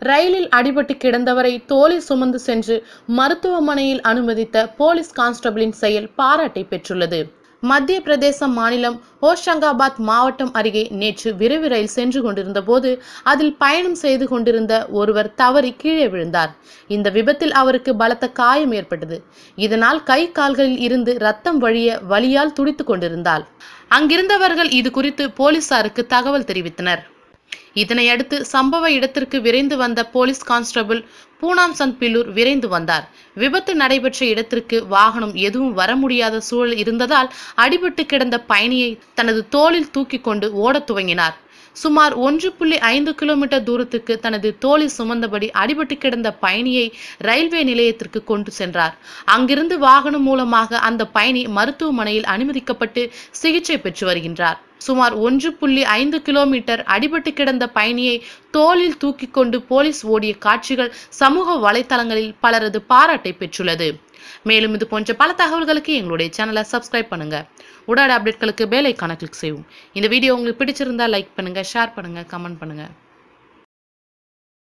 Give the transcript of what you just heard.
ரயிலில் அடிபட்டு கிடந்தவரை தோளில் சுமந்து சென்று மருத்துவமனையில் அனுமதித்த போலீஸ் கான்ஸ்டபிளின் செயல் பாராட்டை பெற்றுள்ளது. மத்திய பிரதேச மாநிலம் ஹோஷங்காபாத் மாவட்டம் அருகே நேற்று விரைவு ரயில் சென்று கொண்டிருந்த போது அதில் பயணம் செய்து கொண்டிருந்த ஒருவர் தவறி கீழே விழுந்தார். இந்த விபத்தில் அவருக்கு பலத்த காயம் ஏற்பட்டது. இதனால் கை கால்களில் இருந்து ரத்தம் வழிய வலியால் துடித்துக் கொண்டிருந்தார். அங்கிருந்தவர்கள் இது குறித்து போலீசாருக்கு தகவல் தெரிவித்தனர். இதனையடுத்து சம்பவ இடத்திற்கு விரைந்து வந்த போலீஸ் கான்ஸ்டபிள் பூனாம் சந்த் பில்லூர் விரைந்து வந்தார். விபத்து நடைபெற்ற இடத்திற்கு வாகனம் எதுவும் வர முடியாத சூழல் இருந்ததால் அடிபட்டு கிடந்த பயணியை தனது தோளில் தூக்கி கொண்டு ஓடத் துவங்கினார். சுமார் ஒன்று புள்ளி ஐந்து கிலோமீட்டர் தூரத்துக்கு தனது தோளில் சுமந்தபடி அடிபட்டு கிடந்த பயணியை ரயில்வே நிலையத்திற்கு கொண்டு சென்றார். அங்கிருந்து வாகனம் மூலமாக அந்த பயணி மருத்துவமனையில் அனுமதிக்கப்பட்டு சிகிச்சை பெற்று வருகின்றார். சுமார் ஒன்று புள்ளி ஐந்து கிலோமீட்டர் அடிபட்டு கிடந்த பயணியை தோளில் தூக்கி கொண்டு போலீஸ் ஓடிய காட்சிகள் சமூக வலைதளங்களில் பலரது பாராட்டை பெற்றுள்ளது. மேலும் இது போன்ற பல தகவல்களுக்கு எங்களுடைய சேனலை சப்ஸ்கிரைப் பண்ணுங்க. உடாட அப்டேட்களுக்கு பெல் ஐக்கானை கிளிக் செய்வோம் இந்த வீடியோ உங்களுக்கு பிடிச்சிருந்தா லைக் பண்ணுங்க ஷேர் பண்ணுங்க கமெண்ட் பண்ணுங்க.